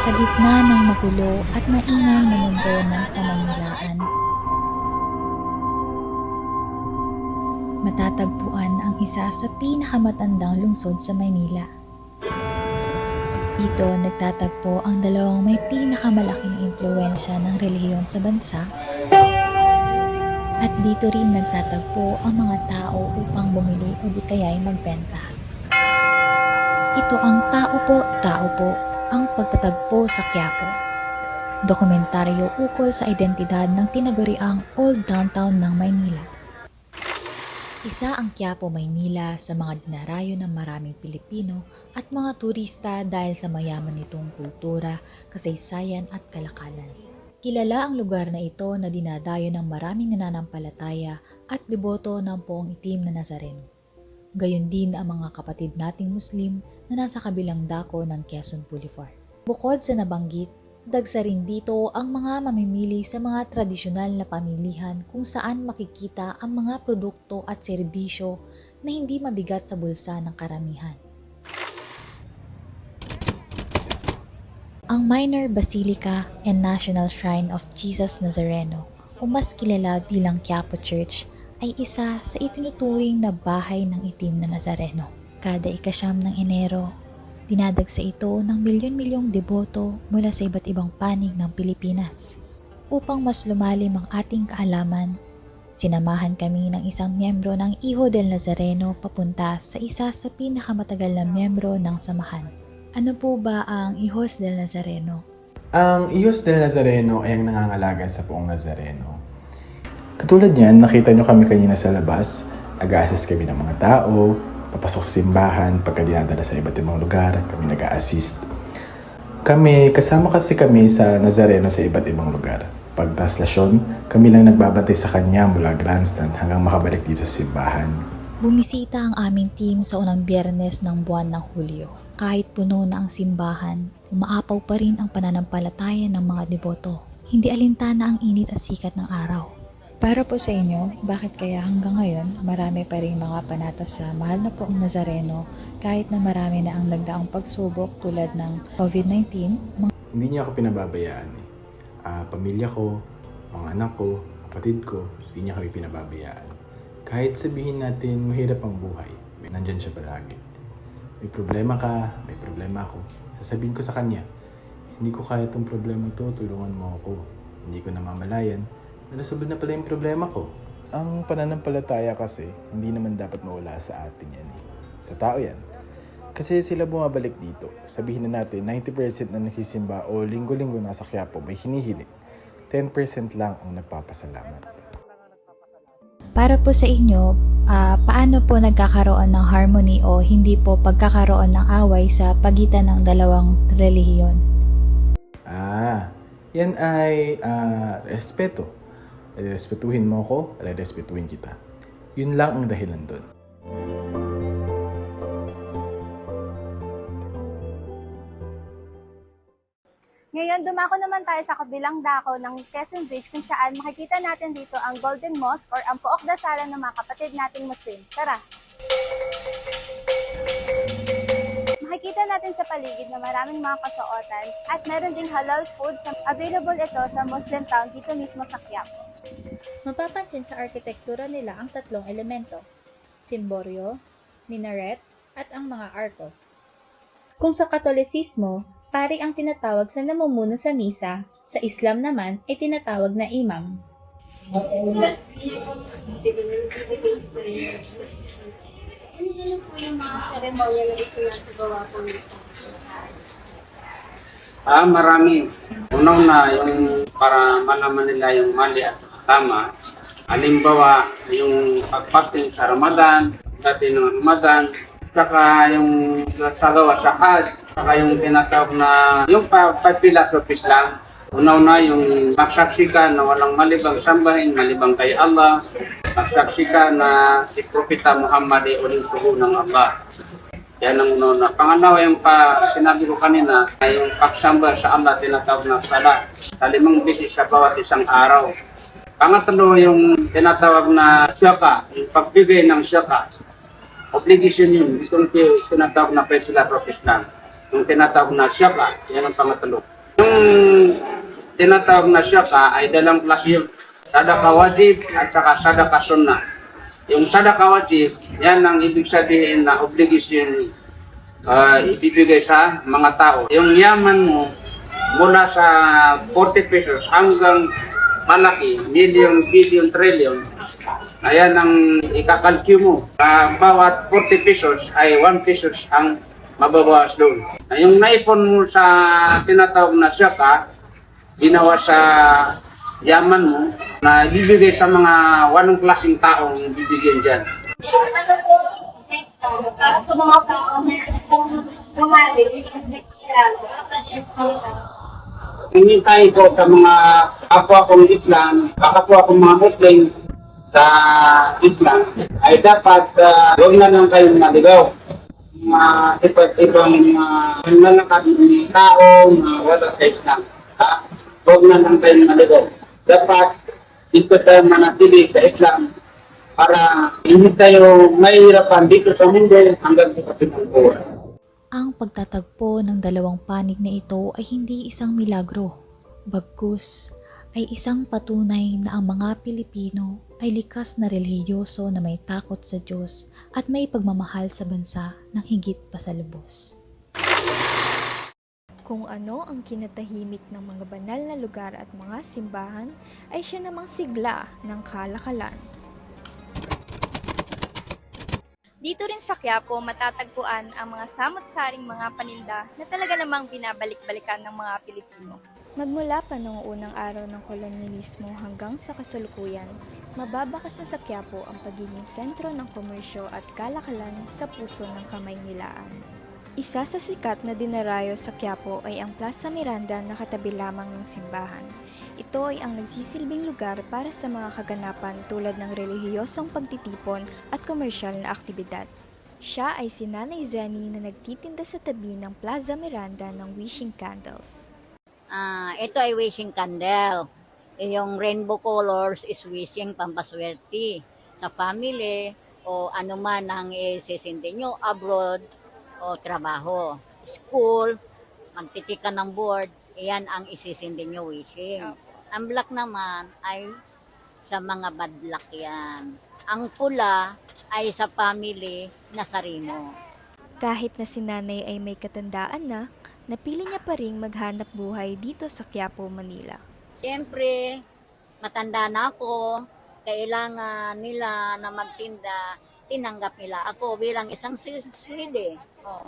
Sa gitna ng magulo at maingay na mundo ng kamanilaan, matatagpuan ang isa sa pinakamatandang lungsod sa Maynila. Dito nagtatagpo ang dalawang may pinakamalaking impluensya ng relihiyon sa bansa at dito rin nagtatagpo ang mga tao upang bumili o di kaya'y magbenta. Ito ang Tao Po, Tao Po, ang pagtatagpo sa Quiapo. Dokumentaryo ukol sa identidad ng tinaguriang Old Downtown ng Maynila. Isa ang Quiapo, Maynila sa mga dinarayo ng maraming Pilipino at mga turista dahil sa mayaman nitong kultura, kasaysayan at kalakalan. Kilala ang lugar na ito na dinadayo ng maraming nananampalataya at deboto ng poong itim na Nazareno. Gayon din ang mga kapatid nating Muslim na nasa kabilang dako ng Quezon Boulevard. Bukod sa nabanggit, dagsa rin dito ang mga mamimili sa mga tradisyonal na pamilihan kung saan makikita ang mga produkto at serbisyo na hindi mabigat sa bulsa ng karamihan. Ang Minor Basilica and National Shrine of Jesus Nazareno o mas kilala bilang Quiapo Church ay isa sa itinuturing na bahay ng itim na Nazareno. Kada ikasyam ng Enero, dinadagsa ito ng milyon-milyong deboto mula sa iba't ibang panig ng Pilipinas. Upang mas lumalim ang ating kaalaman, sinamahan kami ng isang miyembro ng Iho del Nazareno papunta sa isa sa pinakamatagal na miyembro ng samahan. Ano po ba ang Hijos del Nazareno? Ang Iyos del Nazareno ay ang nangangalaga sa buong Nazareno. Katulad niyan, nakita nyo kami kanina sa labas, nag-a-assist kami ng mga tao, papasok sa simbahan, pagka dinadala sa iba't ibang lugar, kami nag-a-assist. Kami, kasama kasi kami sa Nazareno sa iba't ibang lugar. Pag translasyon, kami lang nagbabantay sa kanya mula grandstand hanggang makabalik dito sa simbahan. Bumisita ang aming team sa unang biyernes ng buwan ng Hulyo. Kahit puno na ang simbahan, umaapaw pa rin ang pananampalataya ng mga deboto. Hindi alintana ang init at sikat ng araw. Para po sa inyo, bakit kaya hanggang ngayon marami pa rin mga panata sa mahal na poong Nazareno kahit na marami na ang nagdaang pagsubok tulad ng COVID-19, mga Hindi niya ako pinababayaan eh. Ah, pamilya ko, mga anak ko, kapatid ko, hindi niya kami pinababayaan. Kahit sabihin natin mahirap ang buhay, nandyan siya palagi. May problema ka, may problema ako. Sasabihin ko sa kanya, hindi ko kaya itong problema to, tulungan mo ako. Hindi ko namamalayan, nalasubod na pala yung problema ko. Ang pananampalataya kasi, hindi naman dapat mawala sa atin yan eh. Sa tao yan. Kasi sila bumabalik dito. Sabihin na natin, 90% na nagsisimba o linggo-linggo nasa Quiapo may hinihiling. 10% lang ang nagpapasalamat. Para po sa inyo, ah, paano po nagkakaroon ng harmony o hindi po pagkakaroon ng away sa pagitan ng dalawang relihiyon? Ah, yan ay ah, respeto. Respetuhin mo ako, respetuhin kita. Yun lang ang dahilan doon. Ngayon, dumako naman tayo sa kabilang dako ng Quezon Bridge kung saan makikita natin dito ang Golden Mosque or ang Pook Dasalan ng mga kapatid nating Muslim. Tara! Makikita natin sa paligid na maraming mga kasuotan at meron ding halal foods na available ito sa Muslim town dito mismo sa Quiapo. Mapapansin sa arkitektura nila ang tatlong elemento, simboryo, minaret, at ang mga arko. Kung sa Katolisismo, pari ang tinatawag sa namumuno sa misa, sa Islam naman ay tinatawag na imam. Ah, marami. Unang-una, yung para malaman nila yung mali at tama. Halimbawa, yung pagpasting sa Ramadan, dati ng Ramadan, saka yung sagawa sa Hajj, saka yung tinatawag na yung pa- five pillars of Islam. Una-una yung magsaksi ka na walang malibang sambahin, malibang kay Allah. Magsaksi ka na si Propeta Muhammad ay uling suho ng Allah. Yan ang una. Pangalawa yung pa, sinabi ko kanina, yung pagsamba sa Allah tinatawag na sala. Sa limang bisis sa bawat isang araw. Pangatlo yung tinatawag na syaka, yung pagbigay ng syaka. Obligation yun. Itong tinatawag na Petsila of Islam. Yung tinatawag na syaka, yan ang pangatlo. Yung tinatawag na syaka ay dalang klase yun. Sadaka wajib at saka sadaka sunnah. Yung sadaka wajib, yan ang ibig sabihin na obligasyon uh, ibibigay sa mga tao. Yung yaman mo, mula sa 40 pesos hanggang malaki, million, billion, trillion, ayan ang ikakalkyo mo. Sa bawat 40 pesos ay 1 pesos ang mababawas doon. Yung naipon mo sa tinatawag na syaka, ginawa sa yaman mo, na ibibigay sa mga walong klaseng taong bibigyan dyan. Hinintay ko sa mga kapwa kong Islam, kapwa kong mga Muslim sa Islam, ay dapat uh, huwag na lang kayong maligaw. Mga iba't ibang mga nalakat ng tao na wala sa Islam. Ha? Huwag na lang kayong maligaw. Dapat dito tayo manatili sa Islam para hindi tayo mahirapan dito sa mundo hanggang sa pinagbuhay. Ang pagtatagpo ng dalawang panig na ito ay hindi isang milagro. Bagkus ay isang patunay na ang mga Pilipino ay likas na relihiyoso na may takot sa Diyos at may pagmamahal sa bansa ng higit pa sa lubos. Kung ano ang kinatahimik ng mga banal na lugar at mga simbahan ay siya namang sigla ng kalakalan. Dito rin sa Quiapo, matatagpuan ang mga samot-saring mga paninda na talaga namang binabalik-balikan ng mga Pilipino. Magmula pa noong unang araw ng kolonyalismo hanggang sa kasalukuyan, mababakas na sa Quiapo ang pagiging sentro ng komersyo at kalakalan sa puso ng Kamaynilaan. Isa sa sikat na dinarayo sa Quiapo ay ang Plaza Miranda na katabi lamang ng simbahan. Ito ay ang nagsisilbing lugar para sa mga kaganapan tulad ng relihiyosong pagtitipon at komersyal na aktibidad. Siya ay si Nanay Zenny na nagtitinda sa tabi ng Plaza Miranda ng wishing candles. Ah, ito ay wishing candle. Eh, Yung rainbow colors is wishing pampaswerte sa family o ano man ang isisindi nyo, abroad o trabaho. School, magtitika ng board, iyan ang isisindi nyo wishing. Ang black naman ay sa mga bad luck yan. Ang pula ay sa family na sarimo. Kahit na si nanay ay may katandaan na, napili niya pa ring maghanap buhay dito sa Quiapo, Manila. Siyempre, matanda na ako, kailangan nila na magtinda, tinanggap nila ako bilang isang swede. Oh,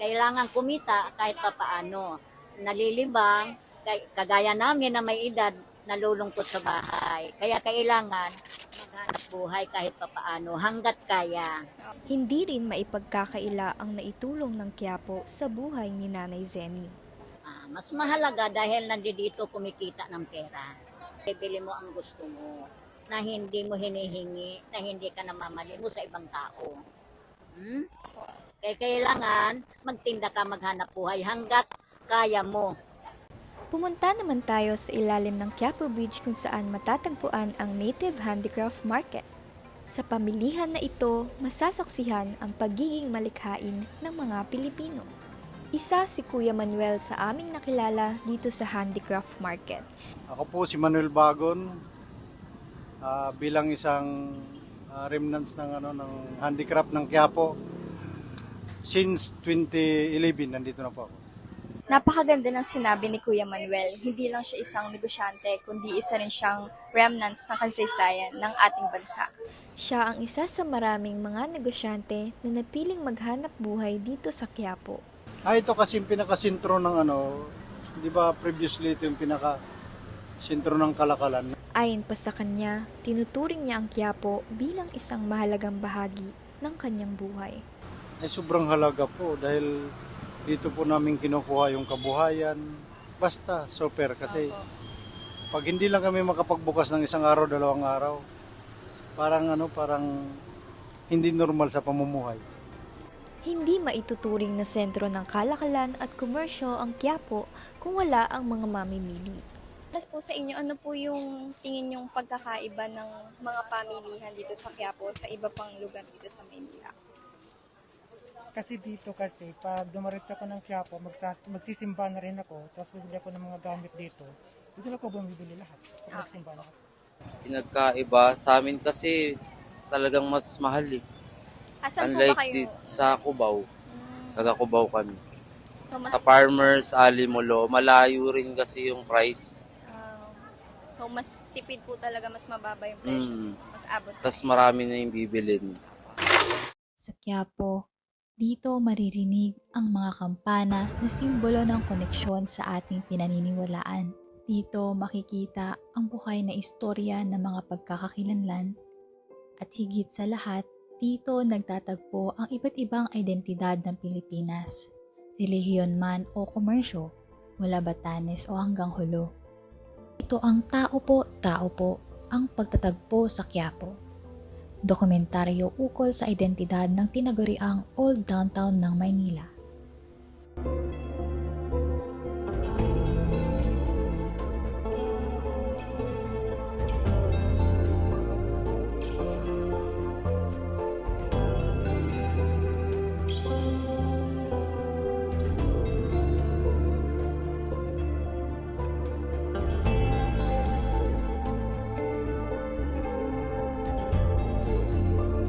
kailangan kumita kahit pa paano. Nalilibang, kagaya namin na may edad, nalulungkot sa bahay. Kaya kailangan maghanap buhay kahit pa paano, hanggat kaya. Hindi rin maipagkakaila ang naitulong ng Quiapo sa buhay ni Nanay Zenny. Ah, mas mahalaga dahil nandito kumikita ng pera. Bibili mo ang gusto mo na hindi mo hinihingi, na hindi ka namamali mo sa ibang tao. Hmm? Kaya kailangan magtinda ka maghanap buhay hanggat kaya mo. Pumunta naman tayo sa ilalim ng Quiapo Bridge kung saan matatagpuan ang Native Handicraft Market. Sa pamilihan na ito, masasaksihan ang pagiging malikhain ng mga Pilipino. Isa si Kuya Manuel sa aming nakilala dito sa Handicraft Market. Ako po si Manuel Bagon ah, bilang isang ah, remnants ng ano ng handicraft ng Quiapo. Since 2011 nandito na po ako. Napakaganda ng sinabi ni Kuya Manuel. Hindi lang siya isang negosyante, kundi isa rin siyang remnants ng kasaysayan ng ating bansa. Siya ang isa sa maraming mga negosyante na napiling maghanap buhay dito sa Quiapo. Ah, ito kasi yung pinakasintro ng ano, di ba previously ito yung pinaka sintro ng Kalakalan. Ayon pa sa kanya, tinuturing niya ang Quiapo bilang isang mahalagang bahagi ng kanyang buhay. Ay sobrang halaga po dahil dito po namin kinukuha yung kabuhayan. Basta, super. Kasi pag hindi lang kami makapagbukas ng isang araw, dalawang araw, parang ano, parang hindi normal sa pamumuhay. Hindi maituturing na sentro ng kalakalan at komersyo ang Quiapo kung wala ang mga mamimili. Plus po sa inyo, ano po yung tingin yung pagkakaiba ng mga pamilihan dito sa Quiapo sa iba pang lugar dito sa Maynila? Kasi dito kasi, pag dumaritso ako ng Quiapo, magsas- magsisimba na rin ako, tapos bibili ako ng mga gamit dito. Dito lang ako bumibili lahat. Pag nagsimba na ako. pinagkaiba. Sa amin kasi talagang mas mahal eh. Asan po Unlike ba kayo? dito sa Cubao. Mm, Taga Cubao kami. so, mas, Sa Farmers, Alimulo, malayo rin kasi yung price. ah, so, mas tipid po talaga, mas mababa yung presyo. Mm. Mas abot. Tapos marami na yung bibilin. Sa Quiapo, dito maririnig ang mga kampana na simbolo ng koneksyon sa ating pinaniniwalaan. Dito makikita ang buhay na istorya ng mga pagkakakilanlan at higit sa lahat, dito nagtatagpo ang iba't ibang identidad ng Pilipinas. Relihiyon man o komersyo, mula Batanes o hanggang Hulo. Ito ang tao po, tao po, ang pagtatagpo sa Quiapo Dokumentaryo ukol sa identidad ng tinaguriang Old Downtown ng Maynila.